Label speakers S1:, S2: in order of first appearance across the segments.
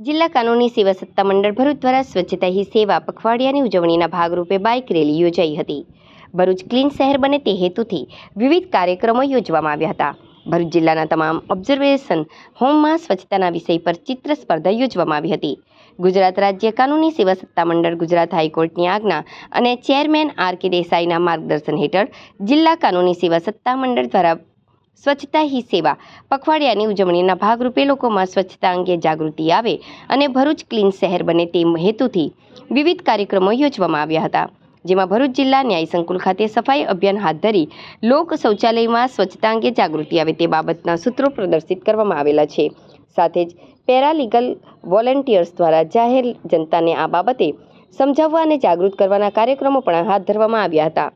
S1: જિલ્લા કાનૂની સેવા સત્તા મંડળ ભરૂચ દ્વારા સ્વચ્છતા હી સેવા પખવાડિયાની ઉજવણીના ભાગરૂપે બાઇક રેલી યોજાઈ હતી. ભરૂચ ક્લીન શહેર બને તે હેતુથી વિવિધ કાર્યક્રમો યોજવામાં આવ્યા હતા. ભરૂચ જિલ્લાના તમામ ઓબ્ઝર્વેશન હોમમાં સ્વચ્છતાના વિષય પર ચિત્ર સ્પર્ધા યોજવામાં આવી હતી. ગુજરાત રાજ્ય કાનૂની સેવા સત્તા મંડળ ગુજરાત હાઈકોર્ટની આજ્ઞા અને ચેરમેન આર કે દેસાઈના માર્ગદર્શન હેઠળ જિલ્લા કાનૂની સેવા સત્તા મંડળ દ્વારા સ્વચ્છતા હી સેવા. પખવાડિયાની ઉજવણીના ભાગરૂપે લોકોમાં સ્વચ્છતા અંગે જાગૃતિ આવે અને ભરૂચ ક્લીન શહેર બને તે હેતુથી વિવિધ કાર્યક્રમો યોજવામાં આવ્યા હતા. જેમાં ભરૂચ જિલ્લા ન્યાય સંકુલ ખાતે સફાઈ અભિયાન હાથ ધરી લોક શૌચાલયમાં સ્વચ્છતા અંગે જાગૃતિ આવે તે બાબતના સૂત્રો પ્રદર્શિત કરવામાં આવેલા છે. સાથે જ પેરાલીગલ વોલેન્ટિયર્સ દ્વારા જાહેર જનતાને આ બાબતે સમજાવવા અને જાગૃત કરવાના કાર્યક્રમો પણ હાથ ધરવામાં આવ્યા હતા.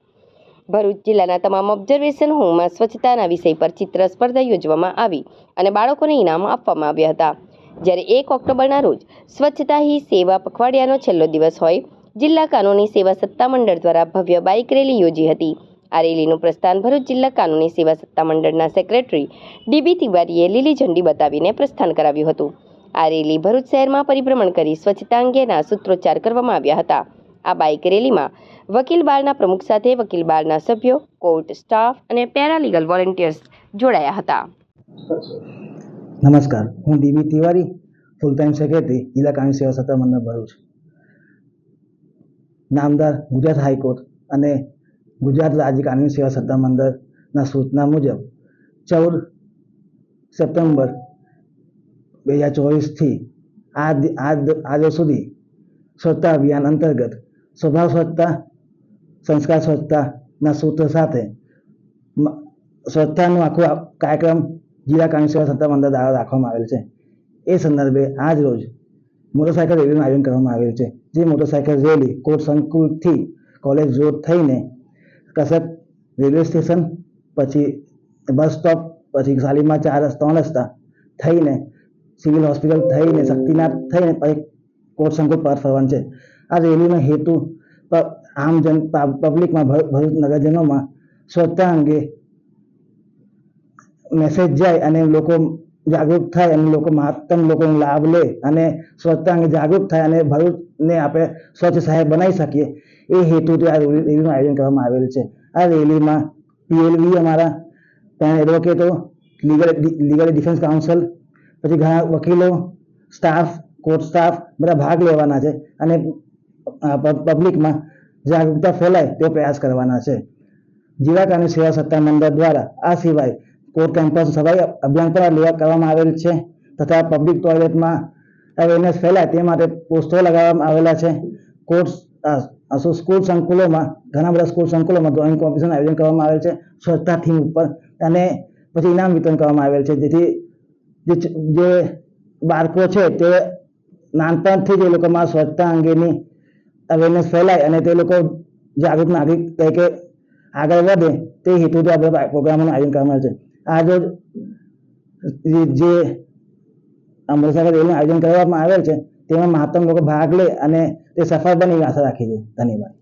S1: ભરૂચ જિલ્લાના તમામ ઓબ્ઝર્વેશન હોમમાં સ્વચ્છતાના વિષય પર ચિત્ર સ્પર્ધા યોજવામાં આવી અને બાળકોને ઇનામ આપવામાં આવ્યા હતા. જ્યારે એક ઓક્ટોબરના રોજ સ્વચ્છતા હી સેવા પખવાડિયાનો છેલ્લો દિવસ હોય, જિલ્લા કાનૂની સેવા સત્તામંડળ દ્વારા ભવ્ય બાઇક રેલી યોજી હતી. આ રેલીનું પ્રસ્થાન ભરૂચ જિલ્લા કાનૂની સેવા સત્તામંડળના સેક્રેટરી ડીબી તિવારીએ લીલી ઝંડી બતાવીને પ્રસ્થાન કરાવ્યું હતું. આ રેલી ભરૂચ શહેરમાં પરિભ્રમણ કરી સ્વચ્છતા અંગેના સૂત્રોચ્ચાર કરવામાં આવ્યા હતા. આ બાઇક રેલીમાં વકીલ બાળના પ્રમુખ સાથે વકીલ બાળના સભ્યો, કોર્ટ સ્ટાફ અને પેરાલીગલ વોલેન્ટિયર્સ જોડાયા હતા.
S2: નમસ્કાર. હું DB Tiwari full time secretary, જિલ્લા કાનૂની સેવા સત્તા મંડળ ભરૂચ. નામદાર ગુજરાત હાઈકોર્ટ અને ગુજરાત રાજ્ય કાનૂની સેવા સત્તા મંડળના સૂચના મુજબ ચૌદ સપ્ટેમ્બર બે હજાર ચોવીસથી આજ આજ દિવસ સુધી સ્વચ્છતા અભિયાન અંતર્ગત સ્વભાવ સ્વચ્છતા સંસ્કાર સ્વચ્છતાના સૂત્ર સાથે સ્વચ્છતાનો આખો કાર્યક્રમ જિલ્લા કાનૂની સેવા સત્તા મંડળ દ્વારા રાખવામાં આવેલ છે. એ સંદર્ભે આજ રોજ મોટરસાયકલ રેલીનું આયોજન કરવામાં આવેલ છે. જે મોટરસાયકલ રેલી કોટ સંકુલથી કોલેજ રોડ થઈને કસક રેલવે સ્ટેશન પછી બસ સ્ટોપ પછી શાલીમાર ચાર રસ્તા, ત્રણ રસ્તા થઈને સિવિલ હોસ્પિટલ થઈને શક્તિનાથ થઈને પછી કોર્ટ સંકુલ પર ફરવાનું છે. આ રેલીનો હેતુ આમ જન પબ્લિકમાં ભરૂ- ભરૂચ નગરજનોમાં સ્વચ્છતા અંગે મેસેજ જાય અને લોકો જાગૃત થાય અને લોકો મહત્તમ લોકોનો લાભ લે અને સ્વચ્છતા અંગે જાગૃત થાય અને ભરૂચને આપણે સ્વચ્છ શહેર બનાવી શકીએ એ હેતુથી આ રેલી- રેલીનું આયોજન કરવામાં આવેલ છે. આ રેલીમાં પીએલવી અમારા ત્યાં એડવોકેટો લીગલ લીગલ ડિફેન્સ કાઉન્સિલ પછી ઘણા વકીલો સ્ટાફ કોર્ટ સ્ટાફ બધા ભાગ લેવાના છે અને પબ્લિકમાં જાગૃતતા ફેલાય તેવો પ્રયાસ કરવાના છે. જિલ્લા કાનૂની સેવા સત્તા મંડળ દ્વારા આ સિવાય કોર્ટ કેમ્પસ, સફાઈ અભિયાન પણ લેવા કરવામાં આવેલ છે તથા પબ્લિક ટોયલેટમાં અવેરનેસ ફેલાય તે માટે પોસ્ટરો લગાવવામાં આવેલા છે. કોર્ટ સ્કૂલ સંકુલોમાં, ઘણા બધા સ્કૂલ સંકુલોમાં ડ્રોઈંગ કોમ્પિટિશન આયોજન કરવામાં આવેલ છે. સ્વચ્છતા થીમ ઉપર અને પછી ઇનામ વિતરણ કરવામાં આવેલ છે. જેથી જે બાળકો છે તે નાનપણથી જ એ લોકોમાં સ્વચ્છતા અંગેની અવેરનેસ ફેલાય અને તે લોકો જાગૃત નાગરિક તરીકે આગળ વધે, તે હેતુથી આપણે પ્રોગ્રામોનું આયોજન કરવામાં આવે છે. આજે જે- જે અમૃતસર રેલીનું આયોજન કરવામાં આવેલ છે, તેમાં મહત્તમ લોકો ભાગ લે અને તે સફળ બને એવી આશા રાખી છે ધન્યવાદ.